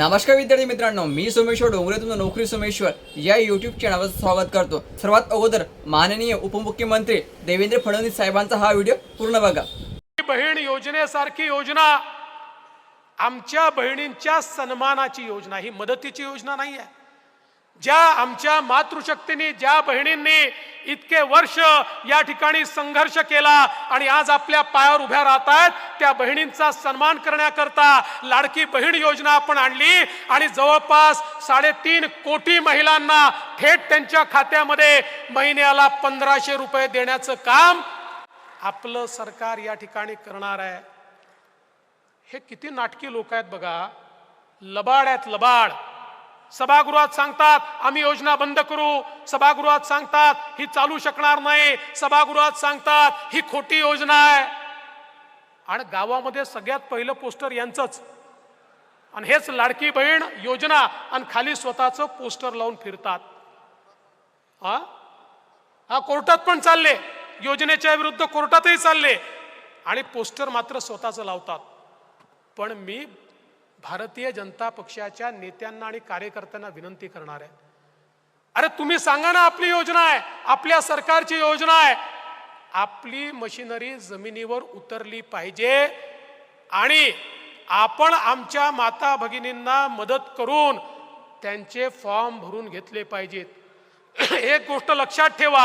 नमस्कार विद्यार्थी मित्रांनो मी सोमेश्वर डोंगरे तुमचं नोकरी सोमेश्वर या युट्यूब चॅनलवर स्वागत करतो. सर्वात अगोदर माननीय उपमुख्यमंत्री देवेंद्र फडणवीस साहेबांचा हा व्हिडिओ पूर्ण बघा. बहीण योजनेसारखी योजना आमच्या बहिणींच्या सन्मानाची योजना ही मदतीची योजना नाही आहे ज्या आमच्या मातृशक्तीने ज्या बहिणींनी इतके वर्ष या ठिकाणी संघर्ष केला आणि आज आपल्या पायावर उभ्या राहत आहेत त्या बहिणींचा सन्मान करण्याकरता लाडकी बहीण योजना आपण आणली आणि जवळपास साडेतीन कोटी महिलांना थेट त्यांच्या खात्यामध्ये महिन्याला पंधराशे रुपये देण्याचं काम आपलं सरकार या ठिकाणी करणार आहे. हे किती नाटकी लोक आहेत बघा. लबाड आहेत लबाड. सभागृहात सांगतात आम्ही योजना बंद करू. सभागृहात सांगतात ही चालू शकणार नाही. सभागृहात सांगतात ही खोटी योजना आहे. आणि गावामध्ये सगळ्यात पहिलं पोस्टर यांचंच. आणि हेच लाडकी बहीण योजना आणि खाली स्वतःचं पोस्टर लावून फिरतात. हा? हा कोर्टात पण चालले. योजनेच्या विरुद्ध कोर्टातही चालले. आणि पोस्टर मात्र स्वतःचं लावतात. पण मी भारतीय जनता पक्षाच्या नेत्यांना आणि कार्यकर्त्यांना विनंती करणार आहे. अरे तुम्ही सांगा ना आपली योजना आहे आपल्या सरकारची योजना आहे. आपली मशिनरी जमिनीवर उतरली पाहिजे आणि आपण आमच्या माता भगिनींना मदत करून त्यांचे फॉर्म भरून घेतले पाहिजेत. एक गोष्ट लक्षात ठेवा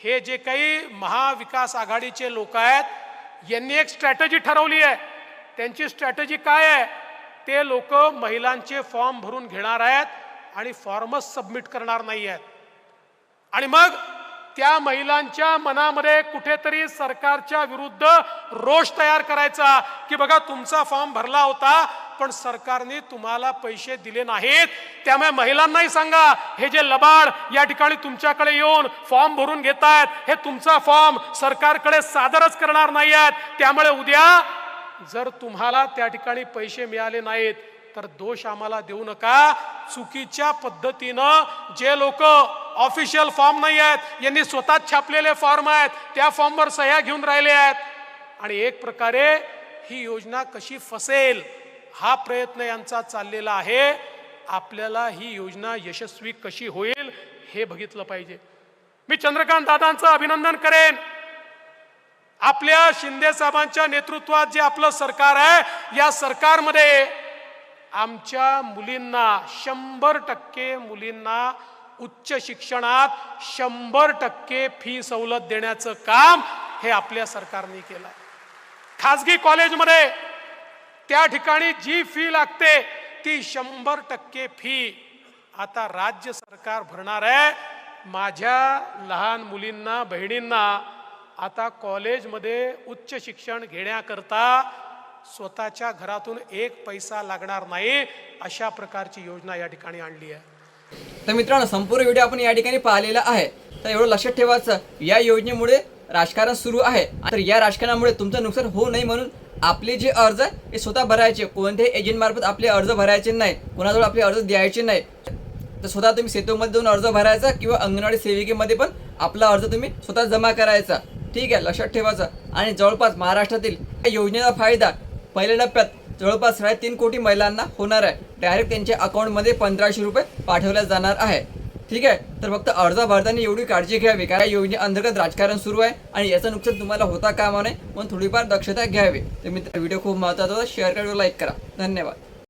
हे जे काही महाविकास आघाडीचे लोक आहेत यांनी एक स्ट्रॅटजी ठरवली आहे. त्यांची स्ट्रॅटजी काय आहे? ते लोक महिलांचे फॉर्म भरून घेणार आहेत आणि फॉर्मच सबमिट करणार नाही आहेत. आणि मग त्या महिलांच्या मनामध्ये कुठेतरी सरकारच्या विरुद्ध रोष तयार करायचा की बघा तुमचा फॉर्म भरला होता पण सरकारने तुम्हाला पैसे दिले नाहीत. त्यामुळे महिलांनाही सांगा हे जे लबाड या ठिकाणी तुमच्याकडे येऊन फॉर्म भरून घेत आहेत हे तुमचा फॉर्म सरकारकडे सादरच करणार नाही आहेत. त्यामुळे उद्या जर तुम्हाला त्या ठिकाणी पैसे मिळाले नाहीत तर दोष आम्हाला देऊ नका. चुकीच्या पद्धतीनं जे लोक ऑफिशियल फॉर्म नाही आहेत यांनी स्वतः छापलेले फॉर्म आहेत त्या फॉर्मवर सह्या घेऊन राहिले आहेत. आणि एक प्रकारे ही योजना कशी फसेल हा प्रयत्न यांचा चाललेला आहे. आपल्याला ही योजना यशस्वी कशी होईल हे बघितलं पाहिजे. मी चंद्रकांत दादांचं अभिनंदन करेन. आपल्या शिंदे साहेबांच्या नेतृत्वात जे आपलं सरकार आहे या सरकारमध्ये आमच्या मुलींना शंभर टक्के मुलींना उच्च शिक्षणात शंभर टक्के फी सवलत देण्याचं काम हे आपल्या सरकारने केलं आहे. खाजगी कॉलेजमध्ये त्या ठिकाणी जी फी लागते ती शंभर टक्के फी आता राज्य सरकार भरणार आहे. माझ्या लहान मुलींना बहिणींना आता कॉलेजमध्ये उच्च शिक्षण घेण्याकरता स्वतःच्या घरातून एक पैसा लागणार नाही अशा प्रकारची योजना या ठिकाणी आणली आहे. तर मित्रांनो संपूर्ण व्हिडिओ आपण या ठिकाणी पाहिलेला आहे. तर एवढं लक्षात ठेवायचं या योजनेमुळे राजकारण सुरू आहे. तर या राजकारणामुळे तुमचं नुकसान होऊ नये म्हणून आपले जे अर्ज आहे हे स्वतः भरायचे. कोणत्याही एजंटमार्फत आपले अर्ज भरायचे नाही. कोणाजवळ आपले अर्ज द्यायचे नाही. तर स्वतः तुम्ही सेतूमध्ये जाऊन अर्ज भरायचा किंवा अंगणवाडी सेविकेमध्ये पण आपला अर्ज तुम्ही स्वतः जमा करायचा. ठीक आहे लक्षात ठेवायचं. आणि जवळपास महाराष्ट्रातील या योजनेचा फायदा पहिल्या टप्प्यात जवळपास साडेतीन कोटी महिलांना होणार आहे. डायरेक्ट त्यांच्या अकाउंटमध्ये पंधराशे रुपये पाठवल्या जाणार आहे. ठीक आहे तर फक्त अर्ज भरताना एवढी काळजी घ्यावी. कारण या योजनेअंतर्गत राजकारण सुरू आहे आणि याचं नुकसान तुम्हाला होता कामा नये म्हणून थोडीफार दक्षता घ्यावी. तर मित्र व्हिडिओ खूप महत्त्वाचा होता. शेअर करा लाईक करा. धन्यवाद.